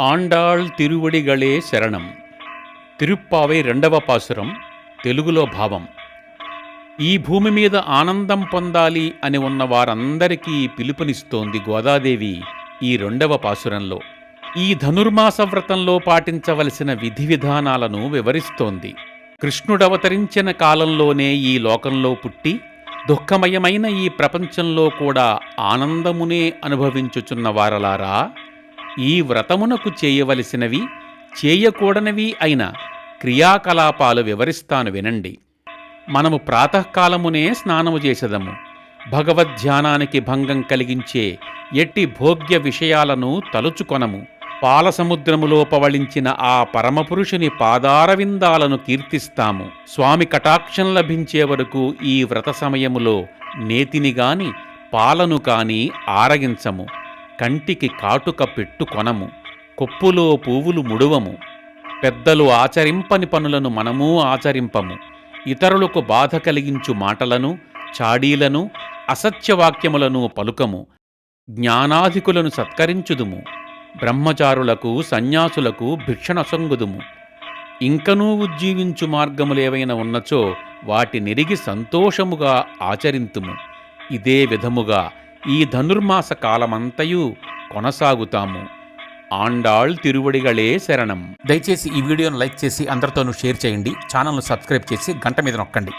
ఆండాళ్ తిరువడిగళే శరణం తిరుప్పావై రెండవ పాసురం తెలుగులో భావం ఈ భూమి మీద ఆనందం పొందాలి అని ఉన్న వారందరికీ పిలుపునిస్తోంది గోదాదేవి ఈ రెండవ పాసురంలో. ఈ ధనుర్మాస వ్రతంలో పాటించవలసిన విధి విధానాలను వివరిస్తోంది. కృష్ణుడవతరించిన కాలంలోనే ఈ లోకంలో పుట్టి దుఃఖమయమైన ఈ ప్రపంచంలో కూడా ఆనందమునే అనుభవించుచున్న వారలారా? ఈ వ్రతమునకు చేయవలసినవి చేయకూడనివి అయిన క్రియాకలాపాలు వివరిస్తాను వినండి. మనము ప్రాతకాలమునే స్నానము చేసదము. భగవద్ధ్యానానికి భంగం కలిగించే ఎట్టి భోగ్య విషయాలను తలుచుకొనము. పాలసముద్రములో పవళించిన ఆ పరమపురుషుని పాదారవిందాలను కీర్తిస్తాము. స్వామి కటాక్షం లభించే వరకు ఈ వ్రత సమయములో నేతిని గాని పాలను కాని ఆరగించము. కంటికి కాటుక పెట్టుకొనము కొప్పులో పువ్వులు ముడువము పెద్దలు ఆచరింపని పనులను మనమూ ఆచరింపము. ఇతరులకు బాధ కలిగించు మాటలను చాడీలను అసత్యవాక్యములను పలుకము. జ్ఞానాధికులను సత్కరించుదుము. బ్రహ్మచారులకు సన్యాసులకు భిక్షణసొంగుదుము ఇంకనూ ఉజ్జీవించు మార్గములేవైనా ఉన్నచో వాటి నిరిగి సంతోషముగా ఆచరింతుము. ఇదే విధముగా ఈ ధనుర్మాస కాలమంతయు కొనసాగుతాము. ఆండాళ్ తిరువడిగలే శరణం. దయచేసి ఈ వీడియోను లైక్ చేసి అందరితోనూ షేర్ చేయండి. ఛానల్ను సబ్స్క్రైబ్ చేసి గంట మీద నొక్కండి.